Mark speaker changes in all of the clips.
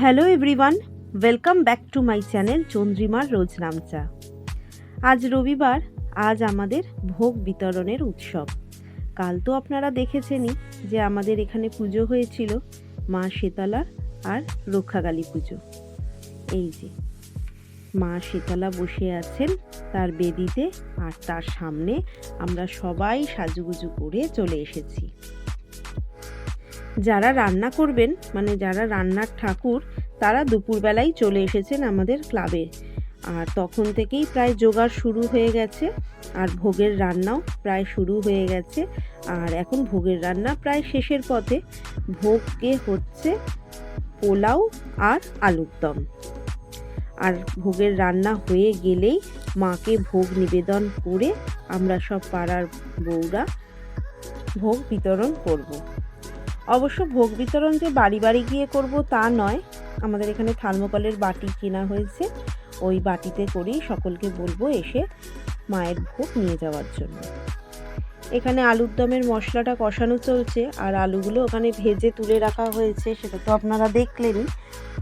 Speaker 1: Hello everyone welcome back to my channel চন্দ্রিমার রোজ নামচা আজ রবিবার, আজ আমাদের ভোগ বিতরণের উৎসব। কাল তো আপনারা দেখেছেনই যে আমাদের এখানে পুজো হয়েছিল মা শীতলার আর রক্ষাকালী পুজো। এই যে, মা শীতলা বসে আছেন তার বেদিতে আর তার সামনে আমরা সবাই সাজুগুজু করে চলে এসেছি। যারা রান্না করবেন মানে যারা রান্নার ঠাকুর, তারা দুপুরবেলাই চলে এসেছেন আমাদের ক্লাবে। আর তখন থেকেই প্রায় জোগাড় শুরু হয়ে গেছে, আর ভোগের রান্নাও প্রায় শুরু হয়ে গেছে। আর এখন ভোগের রান্না প্রায় শেষের পথে। ভোগকে হচ্ছে পোলাও আর আলুর দম। আর ভোগের রান্না হয়ে গেলেই মাকে ভোগ নিবেদন করে আমরা সব পাড়ার বউরা ভোগ বিতরণ করব। অবশ্য ভোগ বিতরণ যে বাড়ি বাড়ি গিয়ে করব তা নয়। আমাদের এখানে থার্মোকলের বাটি কেনা হয়েছে। ওই বাটিতে করেই সকলকে বলব এসে মায়ের ভোগ নিয়ে যাওয়ার জন্য। এখানে আলুর দমের মশলাটা কষানো চলছে, আর আলুগুলো ওখানে ভেজে তুলে রাখা হয়েছে, সেটা তো আপনারা দেখলেনই।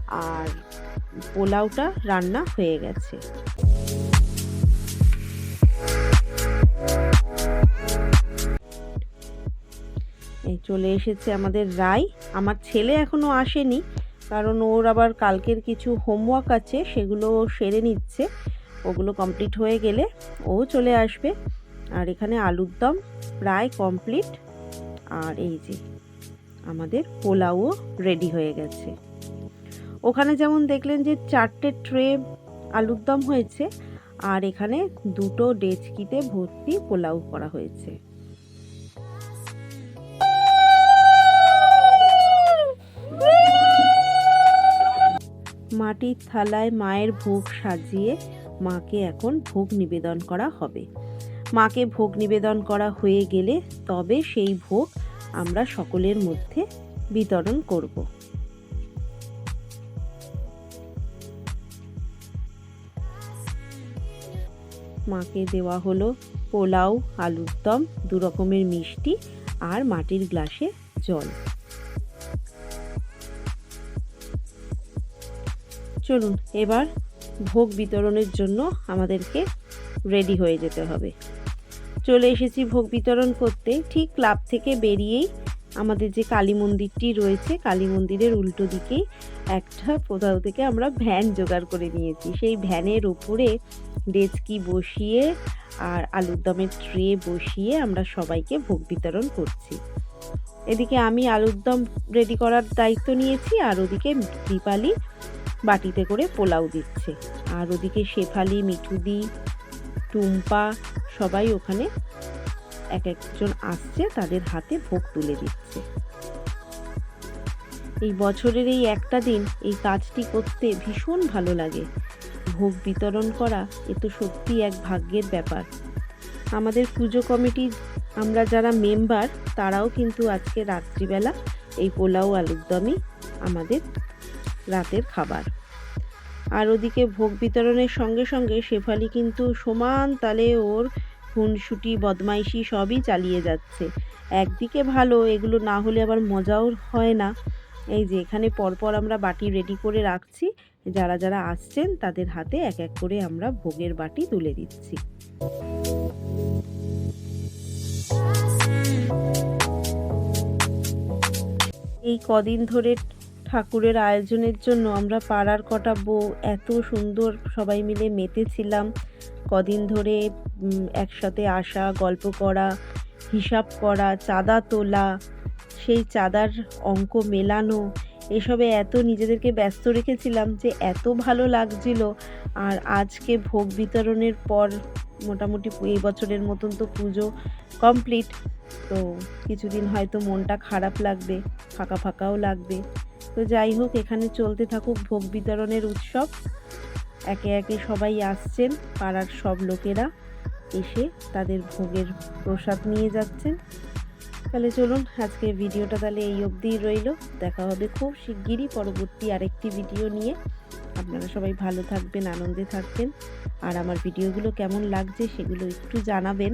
Speaker 1: আর পোলাওটা রান্না হয়ে গেছে। চলে এসেছে আমাদের রায় আমার ছেলে এখনও আসেনি, কারণ ওর আবার কালকের কিছু হোমওয়ার্ক আছে, সেগুলো সেরে নিচ্ছে। ওগুলো কমপ্লিট হয়ে গেলে ও চলে আসবে। আর এখানে আলুর দম প্রায় কমপ্লিট আর এই যে আমাদের পোলাও রেডি হয়ে গেছে। ওখানে যেমন দেখলেন যে চারটে ট্রে আলুর দম হয়েছে, আর এখানে দুটো ডেচকিতে ভর্তি পোলাও করা হয়েছে। মাটির থালায় মায়ের ভোগ সাজিয়ে মাকে এখন ভোগ নিবেদন করা হবে। মাকে ভোগ নিবেদন করা হয়ে গেলে তবে সেই ভোগ আমরা সকলের মধ্যে বিতরণ করব। মাকে দেওয়া হলো পোলাও, আলুর দম দু রকমের মিষ্টি আর মাটির গ্লাসে জল। চলুন, এবার ভোগ বিতরণের জন্য আমাদেরকে রেডি হয়ে যেতে হবে। চলে এসেছি ভোগ বিতরণ করতে। ঠিক ক্লাব থেকে বেরিয়েই আমাদের যে কালী মন্দিরটি রয়েছে, কালী মন্দিরের উল্টো দিকেই একটা কোথাও থেকে আমরা ভ্যান জোগাড় করে নিয়েছি। সেই ভ্যানের ওপরে ডেচকি বসিয়ে আর আলুর দমের ট্রে বসিয়ে আমরা সবাইকে ভোগ বিতরণ করছি। এদিকে আমি আলুর দম রেডি করার দায়িত্ব নিয়েছি আর ওদিকে দীপালি বাটিতে করে পোলাও দিচ্ছে। আর ওদিকে শেফালি, মিঠুদি, টুম্পা সবাই ওখানে এক একজন আসছে, তাদের হাতে ভোগ তুলে দিচ্ছে। এই বছরের এই একটা দিন, এই কাজটি করতে ভীষণ ভালো লাগে। ভোগ বিতরণ করা, এ তো সত্যি এক ভাগ্যের ব্যাপার। আমাদের পুজো কমিটির আমরা যারা মেম্বার, তারাও কিন্তু আজকে রাত্রিবেলা এই পোলাও আলুর দমই আমাদের রাতের খাবার। আর ওদিকে ভোগ বিতরণের সঙ্গে সঙ্গে শেফালি কিন্তু সমান তালে ওর খুনসুটি, বদমাইশি সবই চালিয়ে যাচ্ছে। একদিকে ভালো, এগুলো না হলে আবার মজাও হয় না। এই যে এখানে পরপর আমরা বাটি রেডি করে রাখছি। যারা যারা আসছেন তাদের হাতে এক এক করে আমরা ভোগের বাটি তুলে দিচ্ছি। এই কদিন ধরে ঠাকুরের আয়োজনের জন্য আমরা পাড়ার কটা বউ এত সুন্দর সবাই মিলে মেতেছিলাম। কদিন ধরে একসাথে আসা, গল্প করা, হিসাব করা, চাঁদা তোলা, সেই চাঁদার অঙ্ক মেলানো, এসবে এত নিজেদেরকে ব্যস্ত রেখেছিলাম যে এত ভালো লাগছিল। আর আজকে ভোগ বিতরণের পর মোটামুটি এই বছরের মতন তো পুজো কমপ্লিট, তো কিছুদিন হয়তো মনটা খারাপ লাগবে, ফাঁকা ফাঁকাও লাগবে। তো যাই হোক, এখানে চলতে থাকুক ভোগ বিতরণের উৎসব। একে একে সবাই আসছেন, পাড়ার সব লোকেরা এসে তাদের ভোগের প্রসাদ নিয়ে যাচ্ছেন। তাহলে চলুন, আজকে ভিডিওটা তাহলে এই অবধিই রইল। দেখা হবে খুব শিগগিরই পরবর্তী আরেকটি ভিডিও নিয়ে। আপনারা সবাই ভালো থাকবেন, আনন্দে থাকবেন। আর আমার ভিডিওগুলো কেমন লাগছে সেগুলো একটু জানাবেন।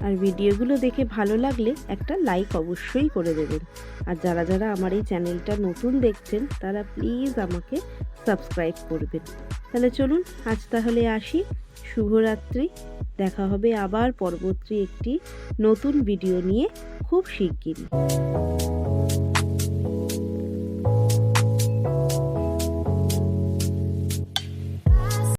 Speaker 1: আর ভিডিওগুলো দেখে ভালো লাগলে একটা লাইক অবশ্যই করে দেবেন। আর যারা যারা আমার এই চ্যানেলটা নতুন দেখছেন, তারা প্লিজ আমাকে সাবস্ক্রাইব করবেন। তাহলে চলুন, আজ তাহলে আসি। শুভরাত্রি। দেখা হবে আবার পরবর্তী একটি নতুন ভিডিও নিয়ে খুব শিগগিরই।